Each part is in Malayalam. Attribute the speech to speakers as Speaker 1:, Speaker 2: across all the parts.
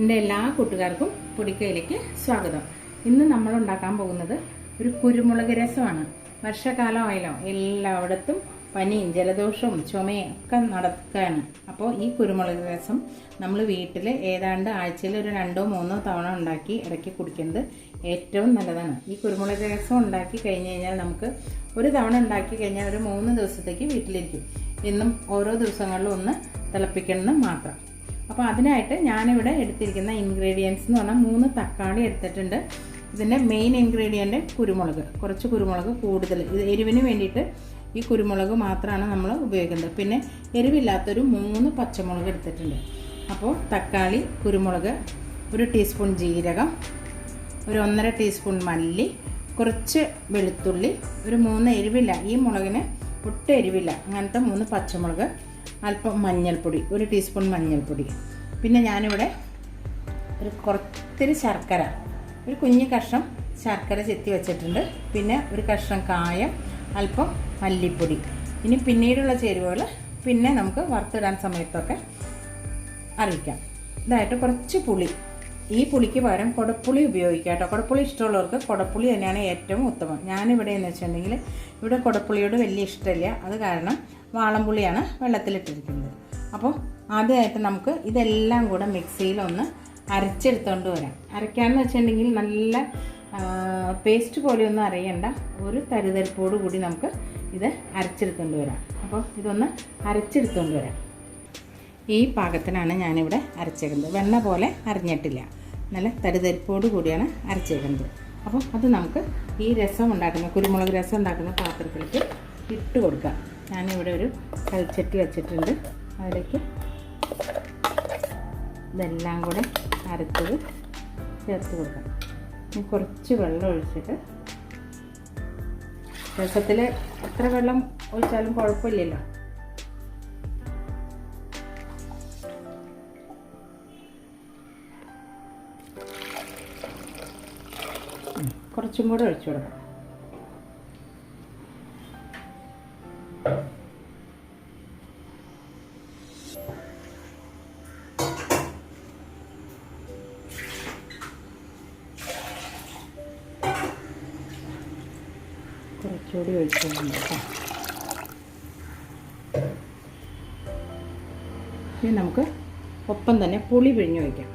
Speaker 1: എന്റെ എല്ലാ കൂട്ടുകാർക്കും പൊടിക്കയിലേക്ക് സ്വാഗതം. ഇന്ന് നമ്മൾ ഉണ്ടാക്കാൻ പോകുന്നത് ഒരു കുരുമുളക് രസമാണ്. വർഷകാലമായാലോ എല്ലായിടത്തും പനിയും ജലദോഷവും ചുമയും ഒക്കെ നടക്കുകയാണ് അപ്പോൾ ഈ കുരുമുളക് രസം നമ്മൾ വീട്ടിൽ ഏതാണ്ട് ആഴ്ചയിൽ ഒരു രണ്ടോ മൂന്നോ തവണ ഉണ്ടാക്കി ഇടയ്ക്ക് കുടിക്കുന്നത് ഏറ്റവും നല്ലതാണ്. ഈ കുരുമുളക് രസം ഉണ്ടാക്കി കഴിഞ്ഞ് കഴിഞ്ഞാൽ നമുക്ക് ഒരു തവണ ഉണ്ടാക്കി കഴിഞ്ഞാൽ ഒരു മൂന്ന് ദിവസത്തേക്ക് വീട്ടിലിരിക്കും. എന്നും ഓരോ ദിവസങ്ങളിലും ഒന്ന് തിളപ്പിക്കണം മാത്രം. അപ്പോൾ അതിനായിട്ട് ഞാനിവിടെ എടുത്തിരിക്കുന്ന ഇൻഗ്രീഡിയൻസ് എന്ന് പറഞ്ഞാൽ മൂന്ന് തക്കാളി എടുത്തിട്ടുണ്ട്. ഇതിന്റെ മെയിൻ ഇൻഗ്രീഡിയന്റ് കുരുമുളക്. കുറച്ച് കുരുമുളക് കൂടുതൽ. ഇത് എരിവിന് വേണ്ടിയിട്ട് ഈ കുരുമുളക് മാത്രമാണ് നമ്മൾ ഉപയോഗിക്കുന്നത്. പിന്നെ എരിവില്ലാത്തൊരു മൂന്ന് പച്ചമുളക് എടുത്തിട്ടുണ്ട്. അപ്പോൾ തക്കാളി കുരുമുളക് ഒരു ടീസ്പൂൺ ജീരകം ഒരു ഒന്നര ടീസ്പൂൺ മല്ലി കുറച്ച് വെളുത്തുള്ളി ഒരു മൂന്ന് എരിവില്ല. ഈ മുളകിന് ഒട്ടും എരിവില്ല. അങ്ങനത്തെ മൂന്ന് പച്ചമുളക് അല്പം മഞ്ഞൾപ്പൊടി ഒരു ടീസ്പൂൺ മഞ്ഞൾപ്പൊടി. പിന്നെ ഞാനിവിടെ ഒരു കുറച്ചൊരു ശർക്കര ഒരു കുഞ്ഞു കഷ്ണം ശർക്കര ചെത്തി വെച്ചിട്ടുണ്ട്. പിന്നെ ഒരു കഷ്ണം കായം അല്പം മല്ലിപ്പൊടി. ഇനി പിന്നീടുള്ള ചേരുവകൾ പിന്നെ നമുക്ക് വറുത്തിടാൻ സമയത്തൊക്കെ അറിയിക്കാം. ഇതായിട്ട് കുറച്ച് പുളി. ഈ പുളിക്ക് പകരം കുടപ്പുളി ഉപയോഗിക്കാം കേട്ടോ. കുടപ്പുളി ഇഷ്ടമുള്ളവർക്ക് കുടപ്പുളി തന്നെയാണ് ഏറ്റവും ഉത്തമം. ഞാനിവിടെ എന്ന് വെച്ചിട്ടുണ്ടെങ്കിൽ ഇവിടെ കുടപ്പുളിയോട് വലിയ ഇഷ്ടമില്ല. അത് കാരണം വാളംപുളിയാണ് വെള്ളത്തിലിട്ടിരിക്കുന്നത്. അപ്പോൾ ആദ്യമായിട്ട് നമുക്ക് ഇതെല്ലാം കൂടെ മിക്സിയിലൊന്ന് അരച്ചെടുത്തുകൊണ്ട് വരാം. അരയ്ക്കാന്ന് വെച്ചിട്ടുണ്ടെങ്കിൽ നല്ല പേസ്റ്റ് പോലെയൊന്നും അറിയണ്ട ഒരു തരിതരിപ്പോട് കൂടി നമുക്ക് ഇത് അരച്ചെടുത്തുകൊണ്ട് വരാം. അപ്പോൾ ഇതൊന്ന് അരച്ചെടുത്തുകൊണ്ട് വരാം. ഈ പാകത്തിനാണ് ഞാനിവിടെ അരച്ചേക്കുന്നത്. വെണ്ണ പോലെ അരഞ്ഞിട്ടില്ല. നല്ല തരിതരിപ്പോട് കൂടിയാണ് അരച്ചേക്കുന്നത്. അപ്പം അത് നമുക്ക് ഈ രസം ഉണ്ടാക്കുന്ന കുരുമുളക് രസം ഉണ്ടാക്കുന്ന പാത്രത്തിലേക്ക് ഇട്ട് കൊടുക്കാം. ഞാനിവിടെ ഒരു കൽച്ചട്ടി വെച്ചിട്ടുണ്ട്. അതിലേക്ക് ഇതെല്ലാം കൂടെ അരച്ചത് ചേർത്ത് കൊടുക്കാം. ഇനി കുറച്ച് വെള്ളം ഒഴിച്ചിട്ട് രസത്തിൽ എത്ര വെള്ളം ഒഴിച്ചാലും കുഴപ്പമില്ലല്ലോ. കുറച്ചും കൂടെ ഒഴിച്ചു കൊടുക്കാം. കുറച്ചുകൂടി ഒഴിച്ചു കേട്ടോ. ഇനി നമുക്ക് ഒപ്പം തന്നെ പുളി പിഴിഞ്ഞ് വയ്ക്കാം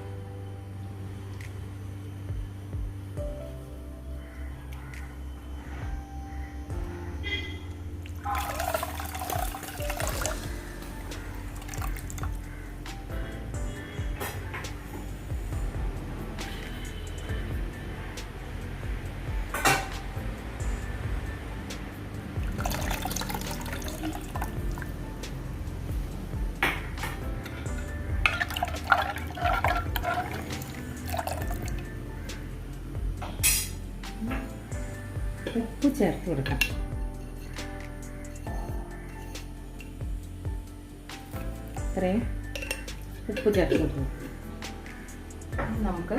Speaker 1: ഉപ്പ് ചേർത്ത് കൊടുക്കാം. ഇത്രയും ഉപ്പ് ചേർത്ത് കൊടുക്കും. നമുക്ക്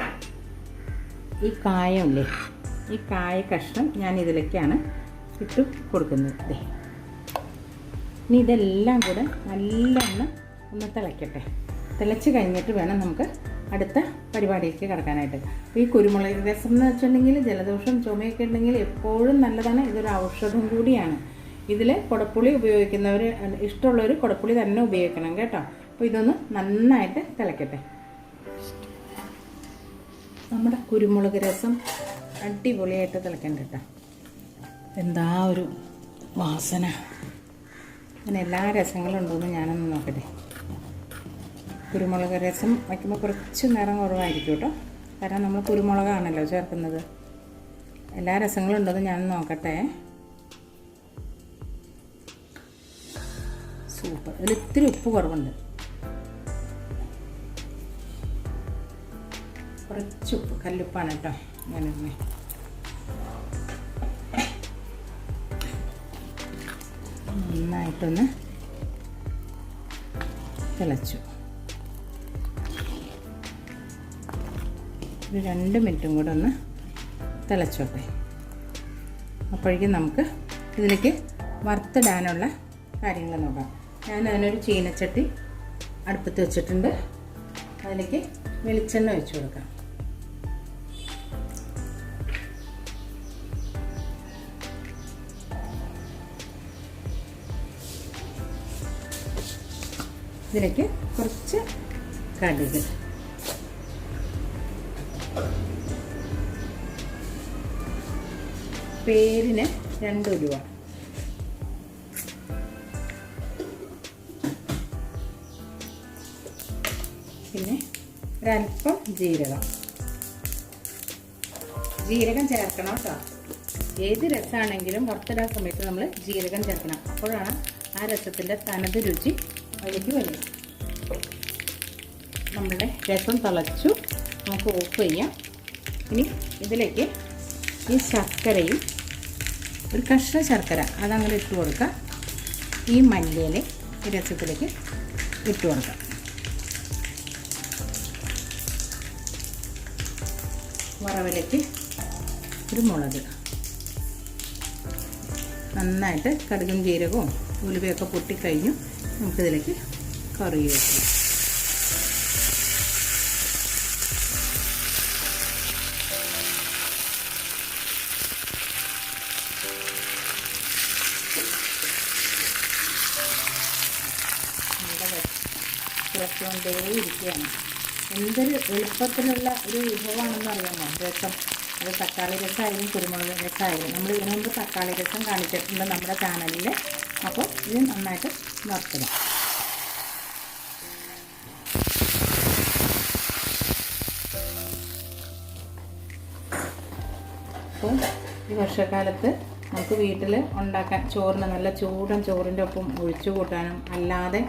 Speaker 1: ഈ കായമില്ലേ ഈ കായ കഷ്ണം ഞാൻ ഇതിലേക്കാണ് ഇട്ട് കൊടുക്കുന്നത് ഇനി ഇതെല്ലാം കൂടെ നല്ലവണ്ണം ഒന്ന് തിളയ്ക്കട്ടെ തിളച്ച് കഴിഞ്ഞിട്ട് വേണം നമുക്ക് അടുത്ത പരിപാടിയിലേക്ക് കിടക്കാനായിട്ട്. അപ്പോൾ ഈ കുരുമുളക് രസം എന്ന് വെച്ചിട്ടുണ്ടെങ്കിൽ ജലദോഷം ചുമയൊക്കെ ഉണ്ടെങ്കിൽ എപ്പോഴും നല്ലതാണ്. ഇതൊരു ഔഷധം കൂടിയാണ്. ഇതിൽ കുടപ്പുളി ഉപയോഗിക്കുന്നവർ ഇഷ്ടമുള്ളവർ കുടപ്പുളി തന്നെ ഉപയോഗിക്കണം കേട്ടോ. അപ്പോൾ ഇതൊന്ന് നന്നായിട്ട് തിളയ്ക്കട്ടെ നമ്മുടെ കുരുമുളക് രസം അടിപൊളിയായിട്ട് തിളയ്ക്കണ്ട കേട്ടോ. എന്താ ഒരു വാസന. അങ്ങനെ എല്ലാ രസങ്ങളും ഉണ്ടോയെന്ന് ഞാനൊന്ന് നോക്കട്ടെ. കുരുമുളക് രസം വയ്ക്കുമ്പോൾ കുറച്ച് നേരം കുറവായിരിക്കും കേട്ടോ. കാരണം നമ്മൾ കുരുമുളകാണല്ലോ ചേർക്കുന്നത്. എല്ലാ രസങ്ങളും ഉണ്ടെന്ന് ഞാൻ നോക്കട്ടെ. സൂപ്പർ. ഇതിൽ ഉപ്പ് കുറവുണ്ട്. കുറച്ച് ഉപ്പ്. കല്ലുപ്പാണ് കേട്ടോ ഞാനിരുന്നേ നന്നായിട്ടൊന്ന് തിളച്ചു. ഒരു രണ്ട് മിനിറ്റും കൂടെ ഒന്ന് തിളച്ചോട്ടെ. അപ്പോഴേക്കും നമുക്ക് ഇതിലേക്ക് വറുത്തിടാനുള്ള കാര്യങ്ങൾ നോക്കാം. ഞാൻ അതിനൊരു ചീനച്ചട്ടി അടുപ്പത്ത് വെച്ചിട്ടുണ്ട്. അതിലേക്ക് വെളിച്ചെണ്ണ ഒഴിച്ചു കൊടുക്കാം. ഇതിലേക്ക് കുറച്ച് കടുക് പേരിന് രണ്ട് ഉലുവ പിന്നെ ഒരല്പം ജീരകം. ജീരകം ചേർക്കണം കേട്ടോ ഏത് രസമാണെങ്കിലും വറുത്തിടാൻ സമയത്ത് നമ്മൾ ജീരകം ചേർക്കണം. അപ്പോഴാണ് ആ രസത്തിന്റെ തനത് രുചി അതിലേക്ക് വരുന്നത്. നമ്മുടെ രസം തിളച്ചു. നമുക്ക് ഓഫ് ചെയ്യാം. ഇനി ഇതിലേക്ക് ഈ ശർക്കരയും ഒരു കഷ്ണ ശർക്കര അതങ്ങനെ ഇട്ട് കൊടുക്കുക. ഈ മല്ലിയില രസത്തിലേക്ക് ഇട്ട് കൊടുക്കാം വറവിലേക്ക് ഒരു മുളക്. നന്നായിട്ട് കടുകും ജീരകവും ഉലുവയൊക്കെ പൊട്ടിക്കഴിഞ്ഞു നമുക്കിതിലേക്ക് കറി വയ്ക്കാം കുറച്ചുകൊണ്ടേ ഇരിക്കുകയാണ് എന്തൊരു എളുപ്പത്തിലുള്ള ഒരു വിഭവമാണെന്ന് അറിയാമോ? രസം. അത് തക്കാളി രസമായാലും കുരുമുളക് രസമായാലും നമ്മൾ ഇതിനു മുമ്പ് തക്കാളി രസം കാണിച്ചിട്ടുണ്ട് നമ്മുടെ ചാനലിൽ അപ്പോൾ ഇത് നന്നായിട്ട് നിർത്തണം അപ്പോൾ ഈ വർഷക്കാലത്ത് നമുക്ക് വീട്ടിൽ ഉണ്ടാക്കാൻ ചോറിന് നല്ല ചൂടൻ ചോറിന്റെ ഒപ്പം ഒഴിച്ചു കൂട്ടാനും അല്ലാതെ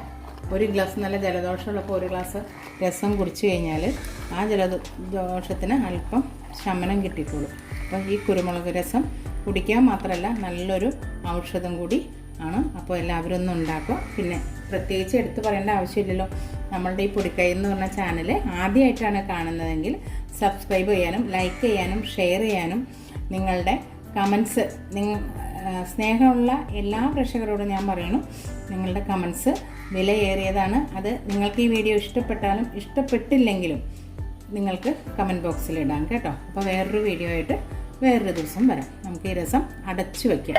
Speaker 1: ഒരു ഗ്ലാസ് നല്ല ജലദോഷമുള്ളപ്പോൾ ഒരു ഗ്ലാസ് രസം കുടിച്ചു കഴിഞ്ഞാൽ ആ ജലദോഷത്തിന് അല്പം ശമനം കിട്ടിക്കോളും. അപ്പം ഈ കുരുമുളക് രസം കുടിക്കാൻ മാത്രമല്ല നല്ലൊരു ഔഷധം കൂടി ആണ്. അപ്പോൾ എല്ലാവരും ഒന്ന് ഉണ്ടാക്കുക. പിന്നെ പ്രത്യേകിച്ച് എടുത്തു പറയേണ്ട ആവശ്യമില്ലല്ലോ. നമ്മളുടെ ഈ പൊടിക്കൈ എന്ന് പറഞ്ഞ ചാനൽ ആദ്യമായിട്ടാണ് കാണുന്നതെങ്കിൽ സബ്സ്ക്രൈബ് ചെയ്യാനും ലൈക്ക് ചെയ്യാനും ഷെയർ ചെയ്യാനും നിങ്ങളുടെ കമൻസ് നിങ്ങൾ സ്നേഹമുള്ള എല്ലാ പ്രേക്ഷകരോടും ഞാൻ പറയണം. നിങ്ങളുടെ കമൻസ് വിലയേറിയതാണ്. അത് നിങ്ങൾക്ക് ഈ വീഡിയോ ഇഷ്ടപ്പെട്ടാലും ഇഷ്ടപ്പെട്ടില്ലെങ്കിലും നിങ്ങൾക്ക് കമന്റ് ബോക്സിൽ ഇടാം കേട്ടോ. അപ്പോൾ വേറൊരു വീഡിയോ ആയിട്ട് വേറൊരു ദിവസം വരാം. നമുക്ക് ഈ രസം അടച്ചു വയ്ക്കാം